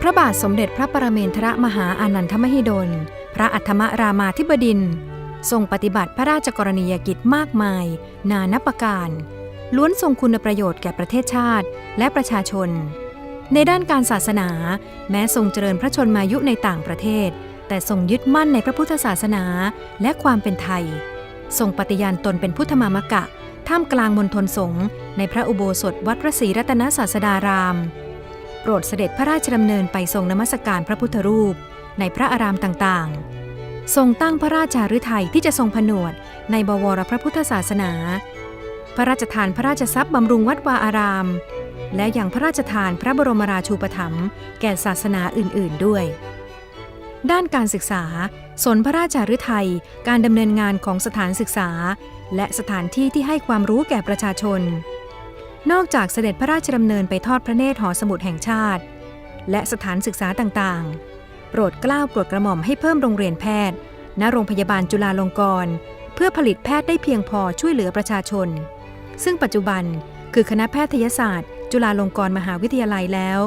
พระบาทสมเด็จพระปรเมนทรมหาอานันทมหิดล พระอัฏฐมรามาธิบดินทรทรงปฏิบัติพระราชกรณียกิจมากมาย นานับประการ ล้วนทรงคุณประโยชน์แก่ประเทศชาติและประชาชน ในด้านการศาสนา แม้ทรงเจริญพระชนมายุในต่างประเทศ แต่ทรงยึดมั่นในพระพุทธศาสนาและความเป็นไทย ทรงปฏิญาณตนเป็นพุทธมามกะ ท่ามกลางมณฑลสงฆ์ในพระอุโบสถวัดพระศรีรัตนศาสดาราม รดเสด็จพระราชดำเนินไปทรงนมัสการพระพุทธรูป ในพระอารามต่างๆ ทรงตั้งพระราชาฤทัยที่จะทรงผนวดในบวรพระพุทธศาสนา พระราชทานพระราชทรัพย์บำรุงวัดวาอาราม และอย่างพระราชทานพระบรมราชูปถัมภ์แก่ศาสนาอื่นๆด้วย ด้านการศึกษา สนพระราชาฤทัยการดำเนินงานของสถานศึกษา และสถานที่ที่ให้ความรู้แก่ประชาชน นอกจากเสด็จพระราชดำเนินไปทอดพระเนตรหอสมุดแห่งชาติ และสถานศึกษาต่างๆ โปรดเกล้าโปรดกระหม่อมให้เพิ่มโรงเรียนแพทย์ ณ โรงพยาบาลจุฬาลงกรณ์ เพื่อผลิตแพทย์ได้เพียงพอช่วยเหลือประชาชน ซึ่งปัจจุบันคือคณะแพทยศาสตร์ จุฬาลงกรณ์มหาวิทยาลัยแล้ว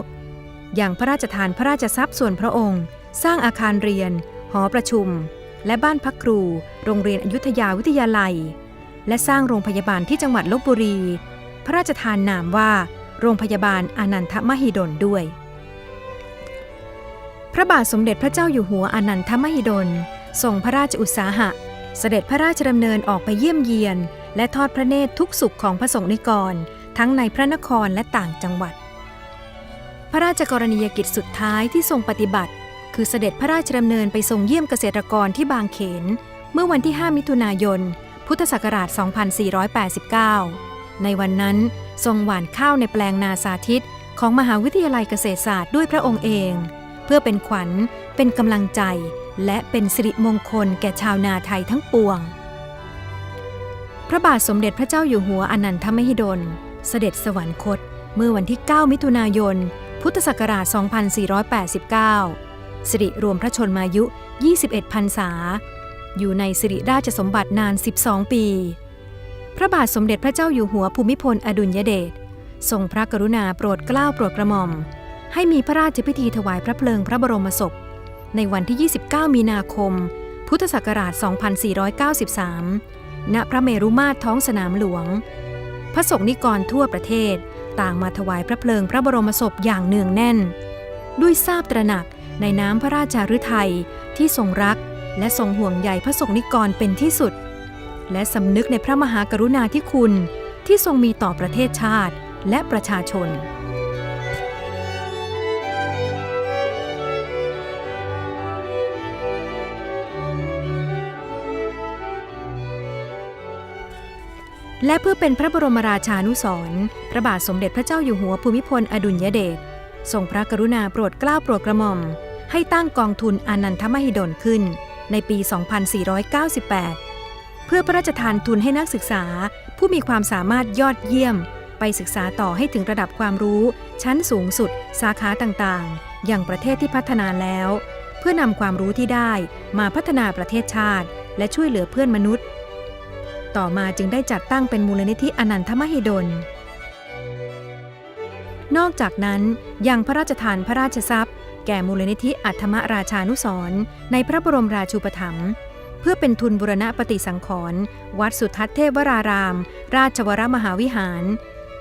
อย่างพระราชทานพระราชทรัพย์ส่วนพระองค์ สร้างอาคารเรียน หอประชุม และบ้านพักครู โรงเรียนอยุธยาวิทยาลัย และสร้างโรงพยาบาลที่จังหวัดลบบุรี พระราชทานนามว่าโรงพยาบาลอานันทมหิดลด้วย พระบาทสมเด็จพระเจ้าอยู่หัวอนันทมหิดลทรงพระราชอุตสาหะ เสด็จพระราชดำเนินออกไปเยี่ยมเยียน และทอดพระเนตรทุกสุขของพระสงฆ์นิกร ทั้งในพระนครและต่างจังหวัด พระราชกรณียกิจสุดท้ายที่ทรงปฏิบัติ คือเสด็จพระราชดำเนินไปทรงเยี่ยมเกษตรกรที่บางเขน เมื่อวันที่ 5 มิถุนายน พุทธศักราช 2489 ในวันนั้นทรงหว่านข้าวในแปลงนาสาธิตของมหาวิทยาลัยเกษตรศาสตร์ด้วยพระองค์เอง เพื่อเป็นขวัญ เป็นกำลังใจ และเป็นสิริมงคลแก่ชาวนาไทยทั้งปวง พระบาทสมเด็จพระเจ้าอยู่หัวอนันทมหิดล เสด็จสวรรคต เมื่อวันที่ 9 มิถุนายน พุทธศักราช 2489 สิริรวมพระชนมายุ 21พรรษา อยู่ในสิริราชสมบัตินาน 12 ปี พระบาทสมเด็จพระเจ้าอยู่หัวภูมิพลอดุลยเดชทรงพระกรุณาโปรดเกล้าโปรดกระหม่อม ให้มีพระราชพิธีถวายพระเพลิงพระบรมศพ ในวันที่ 29 มีนาคม พุทธศักราช 2493 ณ พระเมรุมาตรท้องสนามหลวง พระสงฆ์นิกรทั่วประเทศ ต่างมาถวายพระเพลิงพระบรมศพอย่างเนืองแน่น ด้วยทราบตระหนักในน้ำพระราชาฤทัยที่ทรงรัก และทรงห่วงใยพระสงฆ์นิกรเป็นที่สุด และสำนึกในพระมหากรุณาธิคุณที่ทรงมีต่อประเทศชาติและประชาชน และเพื่อเป็นพระบรมราชานุสร์พระบาทสมเด็จพระเจ้าอยู่หัวภูมิพลอดุลยเดชทรงพระกรุณาโปรดเกล้าโปรดกระหม่อม ให้ตั้งกองทุนอนันทมหิดลขึ้น ในปี 2498 พื่อพระราชทานทุนให้นักศึกษา ผู้มีความสามารถยอดเยี่ยม ไปศึกษาต่อให้ถึงระดับความรู้ ชั้นสูงสุด สาขาต่างๆ อย่างประเทศที่พัฒนาแล้ว เพื่อนำความรู้ที่ได้มาพัฒนาประเทศชาติ และช่วยเหลือเพื่อนมนุษย์ ต่อมาจึงได้จัดตั้งเป็นมูลนิธิอนันทมหิดลนอกจากนั้นยังพระราชทานพระราชทรัพย์ แก่มูลนิธิอัธมราชานุสรในพระบรมราชูปถัมภ์ เพื่อเป็นทุนบุรณะปฏิสังขรณ์วัดสุทัศน์เทพวราราม ราชวรมหาวิหาร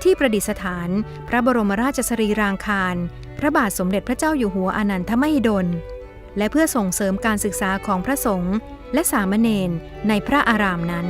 ที่ประดิษฐาน พระบรมราชสรีรางคาร พระบาทสมเด็จพระเจ้าอยู่หัวอนันทมหิดล และเพื่อส่งเสริมการศึกษาของพระสงฆ์และสามเณรในพระอารามนั้น